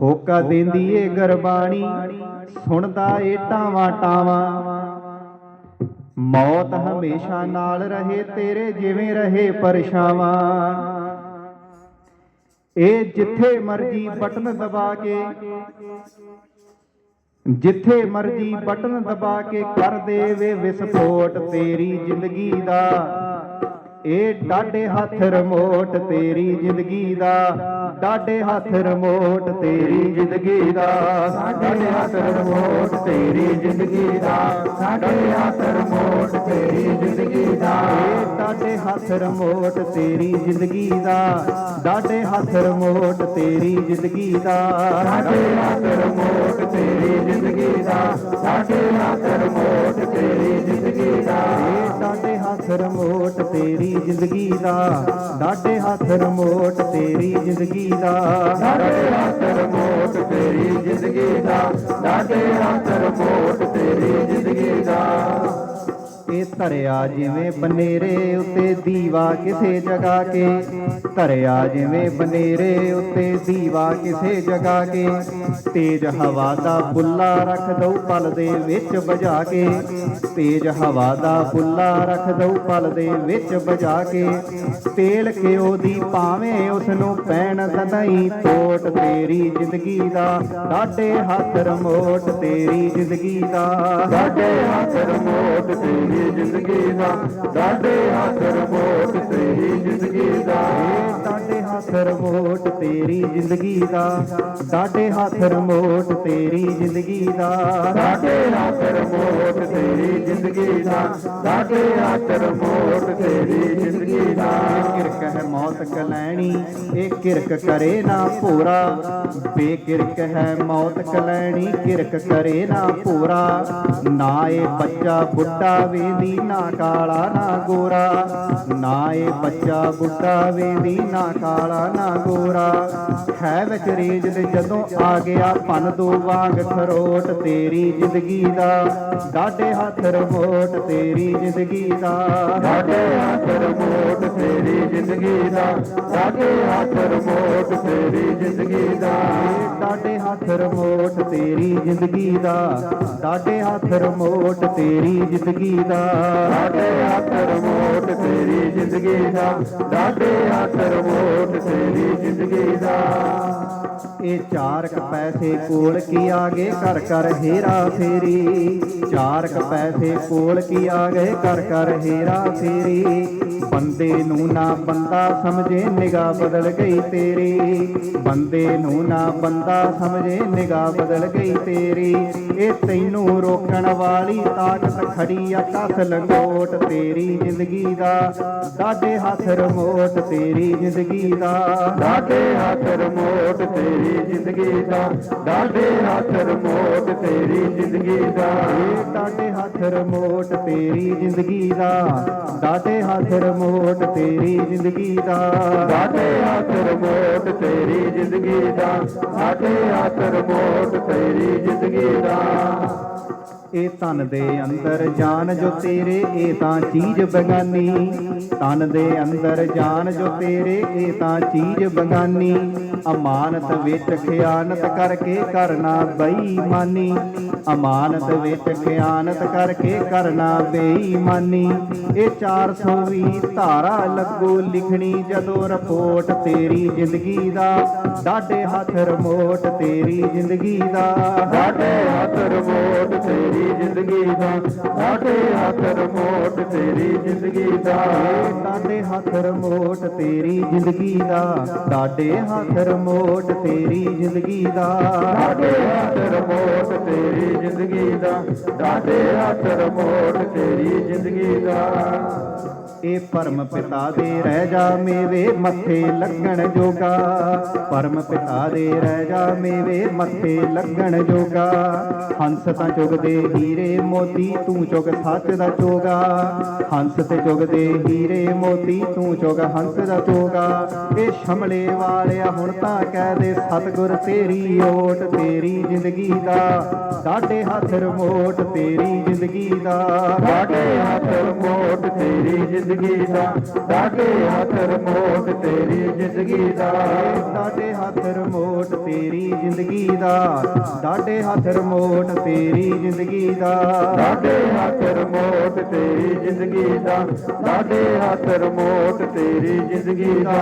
ਹੋਕਾ ਦਿੰਦੀ ਏ ਗਰਬਾਣੀ, ਸੁਣਦਾ ਏ ਟਾਵਾਂ ਟਾਵਾਂ। ਮੌਤ ਹਮੇਸ਼ਾ ਨਾਲ ਰਹੇ, ਤੇਰੇ ਜਿਵੇਂ ਰਹੇ ਪਰਛਾਵਾਂ। ਇਹ ਜਿੱਥੇ ਮਰਜ਼ੀ ਬਟਨ ਦਬਾ ਕੇ, ਜਿੱਥੇ ਮਰਜ਼ੀ ਬਟਨ ਦਬਾ ਕੇ ਕਰ ਦੇਵੇ ਵਿਸਫੋਟ ਤੇਰੀ ਜ਼ਿੰਦਗੀ ਦਾ। ਇਹ ਡਾਡੇ ਹੱਥ ਰਿਮੋਟ ਤੇਰੀ ਜ਼ਿੰਦਗੀ ਦਾ ਡਾਡੇ ਹੱਥ ਰਿਮੋਟ ਤੇਰੀ ਜ਼ਿੰਦਗੀ ਦਾ। ਸਾਡੇ ਹੱਥ ਰਿਮੋਟ ਤੇਰੀ ਜ਼ਿੰਦਗੀ ਦਾ ਸਾਡੇ ਹੱਥ ਰਿਮੋਟ ਤੇਰੀ ਜ਼ਿੰਦਗੀ ਦਾ। ਇਹ ਡਾਡੇ ਹੱਥ ਰਿਮੋਟ ਤੇਰੀ ਜ਼ਿੰਦਗੀ ਦਾ ਡਾਡੇ ਹੱਥ ਰਿਮੋਟ ਤੇਰੀ ਜ਼ਿੰਦਗੀ ਦਾ। ਸਾਡੇ ਹੱਥ ਰਿਮੋਟ ਤੇਰੀ ਜ਼ਿੰਦਗੀ ਦਾ ਸਾਡੇ ਤੇਰੀ ਜ਼ਿੰਦਗੀ ਦਾ ਡਾਡੇ ਹੱਥ ਰਿਮੋਟ ਤੇਰੀ ਜ਼ਿੰਦਗੀ ਦਾ। ਸਾਡੇ ਹੱਥ ਰਿਮੋਟ ਤੇਰੀ ਜ਼ਿੰਦਗੀ ਦਾ ਸਾਡੇ ਹੱਥ ਰਿਮੋਟ ਤੇਰੀ ਜ਼ਿੰਦਗੀ ਦਾ। ਇਹ ਧਰਿਆ ਜਿਵੇਂ ਬਨੇਰੇ ਉੱਤੇ ਦੀਵਾ ਕਿਸੇ ਜਗਾ ਕੇ। ਧਰਿਆ ਜਿਵੇਂ ਬਨੇਰੇ ਉੱਤੇ ਦੀਵਾ ਕਿਸੇ ਜਗਾ ਕੇ। ਤੇਜ ਹਵਾ ਦਾ ਬੁੱਲਾ ਰੱਖ ਦਊ ਪਲ ਦੇ ਵਿੱਚ ਵਜਾ ਕੇ। ਤੇਜ ਹਵਾ ਦਾ ਬੁੱਲਾ ਰੱਖ ਦਊ ਪਲ ਦੇ ਵਿੱਚ ਵਜਾ ਕੇ। ਤੇਲ ਕਿਉ ਦੀ ਭਾਵੇਂ ਉਸ ਨੂੰ ਪੈਣ ਸਦਾਈ ਟੋਟ ਤੇਰੀ ਜ਼ਿੰਦਗੀ ਦਾ। ਡਾਡੇ ਹੱਥ ਰਮੋਟ ਤੇਰੀ ਜ਼ਿੰਦਗੀ ਦਾ। ਸਾਡੇ ਹੱਥ ਰਿਮੋਟ ਤੇਰੀ ਜ਼ਿੰਦਗੀ ਦਾ ਸਾਡੇ ਹੱਥ ਰਿਮੋਟ ਤੇਰੀ ਜ਼ਿੰਦਗੀ ਦਾ। ਡਾਡੇ ਹੱਥ ਰਿਮੋਟ ਤੇਰੀ ਜ਼ਿੰਦਗੀ ਦਾ ਡਾਡੇ ਹੱਥ ਰਿਮੋਟ ਤੇਰੀ ਜ਼ਿੰਦਗੀ ਦਾ। ਸਾਡੇ ਤੇਰੀ ਜ਼ਿੰਦਗੀ ਦਾ ਸਾਡੇ ਹੱਥ ਰਿਮੋਟ ਤੇਰੀ ਜ਼ਿੰਦਗੀ ਦਾ। ਕਿਰਕ ਹੈ ਮੌਤ ਕਲੈਣੀ, ਇਹ ਕਿਰਕ ਕਰੇ ਨਾ ਭੋਰਾ ਬੇਕਿਰਕ ਹੈ ਮੌਤ ਕਲੈਣੀ, ਕਿਰਕ ਕਰੇ ਨਾ ਪੂਰਾ। ਨਾ ਇਹ ਬੱਚਾ ਬੁੱਢਾ ਵੇਂਦੀ ਨਾ ਕਾਲਾ, ਨਾ ਗੋਰਾ। ਨਾ ਏ ਬੱਚਾ ਬੁੱਢਾ ਵੇਂਦੀ ਨਾ ਕਾਲਾ, ਨਾ ਗੋਰਾ। ਹੈ ਵਿੱਚ ਰੇਜ ਦੇ ਜਦੋਂ ਆ ਗਿਆ ਪਨ ਦੋ ਵਾਂਗ ਖਰੋਟ ਤੇਰੀ ਜ਼ਿੰਦਗੀ ਦਾ। ਡਾਡੇ ਹੱਥ ਰਿਮੋਟ ਤੇਰੀ ਜ਼ਿੰਦਗੀ ਦਾ। ਸਾਡੇ ਹੱਥ ਰਿਮੋਟ ਤੇਰੀ ਜ਼ਿੰਦਗੀ ਦਾ। ਸਾਡੇ ਹੱਥ ਰਿਮੋਟ ਤੇਰੀ ਜ਼ਿੰਦਗੀ ਦਾ। ਡਾਡੇ ਹੱਥ ਰਿਮੋਟ ਤੇਰੀ ਜ਼ਿੰਦਗੀ ਦਾ। ਡਾਡੇ ਹੱਥ ਰਿਮੋਟ ਤੇਰੀ ਜ਼ਿੰਦਗੀ ਦਾ। ਸਾਡੇ ਹੱਥ ਰਿਮੋਟ ਤੇਰੀ ਜ਼ਿੰਦਗੀ ਦਾ। ਸਾਡੇ ਹੱਥ ਰਿਮੋਟ ਤੇਰੀ ਜ਼ਿੰਦਗੀ ਦਾ। ਇਹ ਚਾਰ ਪੈਸੇ ਕੋਲ ਕੀ ਆ ਗਏ? ਕਰ ਕਰ ਹੀਰਾ ਫੇਰੀ। ਚਾਰ ਪੈਸੇ ਕੋਲ ਕੀ ਆ ਗਏ? ਕਰ ਕਰ ਹੀਰਾ ਫੇਰੀ। ਬੰਦੇ ਨੂੰ ਨਾ ਬੰਦਾ ਸਮਝੇ, ਨਿਗਾਹ ਬਦਲ ਗਈ ਤੇਰੀ। ਬੰਦੇ ਨੂੰ ਨਾ ਬੰਦਾ ਸਮਝੇ, ਨਿਗਾਹ ਬਦਲ ਗਈ ਤੇਰੀ। ਇਹ ਤੈਨੂੰ ਰੋਕਣ ਵਾਲੀ ਤਾਕਤ ਖੜੀ ਆ ਕਸ ਲੰਗੋਟ ਤੇਰੀ ਜ਼ਿੰਦਗੀ ਦਾ। ਡਾਡੇ ਹੱਥ ਰਿਮੋਟ ਤੇਰੀ ਜ਼ਿੰਦਗੀ ਦਾ। ਸਾਡੇ ਹੱਥ ਰਿਮੋਟ ਤੇਰੀ ਜ਼ਿੰਦਗੀ ਦਾ। ਸਾਡੇ ਹੱਥ ਰਿਮੋਟ ਤੇਰੀ ਜ਼ਿੰਦਗੀ ਦਾ। ਡਾਡੇ ਹੱਥ ਰਿਮੋਟ ਤੇਰੀ ਜ਼ਿੰਦਗੀ ਦਾ ਡਾਡੇ ਹੱਥ ਰਿਮੋਟ ਤੇਰੀ ਜ਼ਿੰਦਗੀ ਦਾ ਸਾਡੇ ਹੱਥ ਰਿਮੋਟ ਤੇਰੀ ਜ਼ਿੰਦਗੀ ਦਾ, ਸਾਡੇ ਹੱਥ ਰਿਮੋਟ ਤੇਰੀ ਜ਼ਿੰਦਗੀ ਦਾ। ਇਹ ਤਨ ਦੇ ਅੰਦਰ ਜਾਨ ਜੋ ਤੇਰੇ, ਇਹ ਤਾਂ ਚੀਜ਼ ਬਗਾਨੀ। ਤਨ ਦੇ ਅੰਦਰ ਜਾਨ ਜੋ ਤੇਰੇ, ਇਹ ਤਾਂ ਚੀਜ਼ ਬਗਾਨੀ। ਅਮਾਨਤ ਵਿੱਚ ਖਿਆਨਤ ਕਰਕੇ ਕਰਨਾ ਬੇਈਮਾਨੀ। ਅਮਾਨਤ ਵਿੱਚ ਖਿਆਨਤ ਕਰਕੇ ਕਰਨਾ ਬੇਈਮਾਨੀ। ਇਹ 420 ਧਾਰਾ ਲੱਗੋ ਲਿਖਣੀ ਜਦੋਂ ਰਿਪੋਰਟ ਤੇਰੀ ਜ਼ਿੰਦਗੀ ਦਾ। ਡਾਡੇ ਹੱਥ ਰਿਮੋਟ ਤੇਰੀ ਜ਼ਿੰਦਗੀ ਦਾ। ਸਾਡੇ ਹੱਥ ਰਿਮੋਟ ਤੇਰੀ ਜ਼ਿੰਦਗੀ ਦਾ। ਸਾਡੇ ਹੱਥ ਰਿਮੋਟ ਤੇਰੀ ਜ਼ਿੰਦਗੀ ਦਾ। ਡਾਡੇ ਹੱਥ ਰਿਮੋਟ ਤੇਰੀ ਜ਼ਿੰਦਗੀ ਦਾ। ਡਾਡੇ ਹੱਥ ਰਿਮੋਟ ਤੇਰੀ ਜ਼ਿੰਦਗੀ ਦਾ। ਸਾਡੇ ਹੱਥ ਰਿਮੋਟ ਤੇਰੀ ਜ਼ਿੰਦਗੀ ਦਾ। ਸਾਡੇ ਹੱਥ ਰਿਮੋਟ ਤੇਰੀ ਜ਼ਿੰਦਗੀ ਦਾ। ਇਹ ਪਰਮ ਪਿਤਾ ਦੇ ਰਹਿ ਜਾ ਮੇਵੇ ਮੱਥੇ ਲੱਗਣ ਜੋਗਾ। ਪਰਮ ਪਿਤਾ ਦੇ ਰਹਿ ਜਾ ਮੇਵੇ ਮੱਥੇ ਲੱਗਣ ਜੋਗਾ। ਹੰਸ ਤਾਂ ਚੁਗਦੇ ਹੀਰੇ, ਮੋਤੀ ਤੂੰ ਚੁਗ ਸੱਚ ਦਾ ਚੋਗਾ। ਹੰਸ ਤੇ ਚੁਗਦੇ ਹੀਰੇ, ਮੋਤੀ ਤੂੰ ਚੁਗ ਹੰਸ ਦਾ ਚੋਗਾ। ਇਹ ਸ਼ਮਲੇ ਵਾਲਿਆ ਹੁਣ ਤਾਂ ਕਹਿ ਦੇ, ਸਤਗੁਰ ਤੇਰੀ ਓਟ ਤੇਰੀ ਜ਼ਿੰਦਗੀ ਦਾ। ਸਾਡੇ ਹੱਥ ਰਿਮੋਟ ਤੇਰੀ ਜ਼ਿੰਦਗੀ ਦਾ। ਸਾਡੇ ਹੱਥ ਰਿਮੋਟ ਤੇਰੀ ਜ਼ਿੰਦਗੀ ਜ਼ਿੰਦਗੀ ਦਾ ਸਾਡੇ ਹੱਥ ਰਿਮੋਟ ਤੇਰੀ ਜ਼ਿੰਦਗੀ ਦਾ। ਸਾਡੇ ਹੱਥ ਰਿਮੋਟ ਤੇਰੀ ਜ਼ਿੰਦਗੀ ਦਾ ਸਾਡੇ ਹੱਥ ਰਿਮੋਟ ਤੇਰੀ ਜ਼ਿੰਦਗੀ ਦਾ। ਸਾਡੇ ਹੱਥ ਰਿਮੋਟ ਤੇਰੀ ਜ਼ਿੰਦਗੀ ਦਾ ਸਾਡੇ ਹੱਥ ਰਿਮੋਟ ਤੇਰੀ ਜ਼ਿੰਦਗੀ ਦਾ।